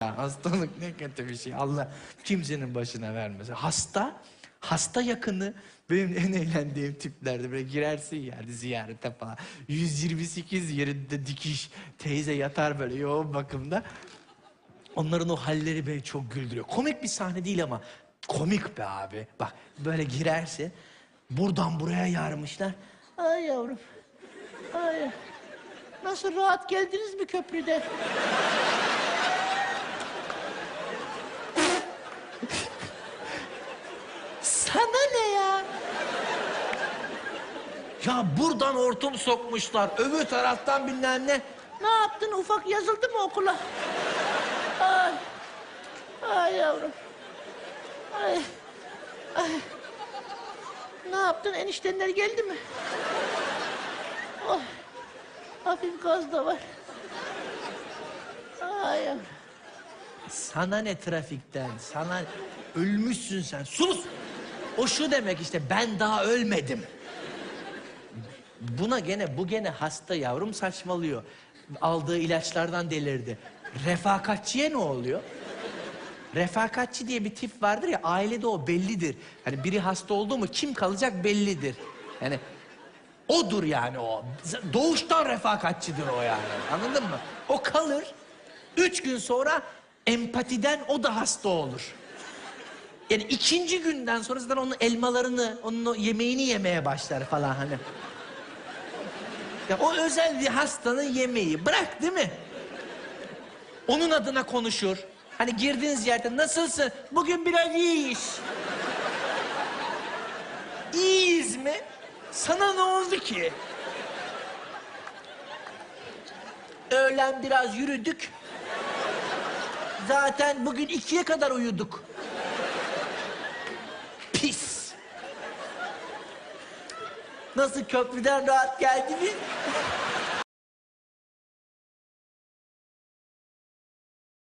Hastalık ne kötü bir şey. Allah kimsenin başına vermesin. Hasta, hasta yakını benim en eğlendiğim tiplerdi. Böyle girersin yani ziyarete falan. 128 yerinde dikiş. Teyze yatar böyle yoğun bakımda. Onların o halleri beni çok güldürüyor. Komik bir sahne değil ama komik be abi. Bak böyle girersin. Buradan buraya yarmışlar. Ay yavrum. Ay. Nasıl rahat geldiniz mi köprüde? Sana ne ya? Ya buradan hortum sokmuşlar. Öbür taraftan bilmem ne. Ne yaptın ufak yazıldı mı okula? Ay. Ay yavrum. Ay. Ay. Ne yaptın eniştenler geldi mi? Oh. Hafif gaz da var. Ay yavrum. Sana ne trafikten? Sana ölmüşsün sen. Sus! O şu demek işte ben daha ölmedim. Buna gene bu gene hasta yavrum saçmalıyor. Aldığı ilaçlardan delirdi. Refakatçiye ne oluyor? Refakatçi diye bir tip vardır ya ailede o bellidir. Hani biri hasta oldu mu kim kalacak bellidir. Yani odur yani o. Doğuştan refakatçidir o yani. Anladın mı? O kalır. Üç gün sonra empatiden o da hasta olur. Yani ikinci günden sonra zaten onun elmalarını, onun o yemeğini yemeye başlar falan hani. Ya o özel bir hastanın yemeği. Bırak değil mi? Onun adına konuşur. Hani girdiğiniz yerde nasılsın? Bugün biraz iyiyiz. İyiyiz mi? Sana ne oldu ki? Öğlen biraz yürüdük. Zaten bugün ikiye kadar uyuduk. Pis. Nasıl köprüden rahat geldi mi?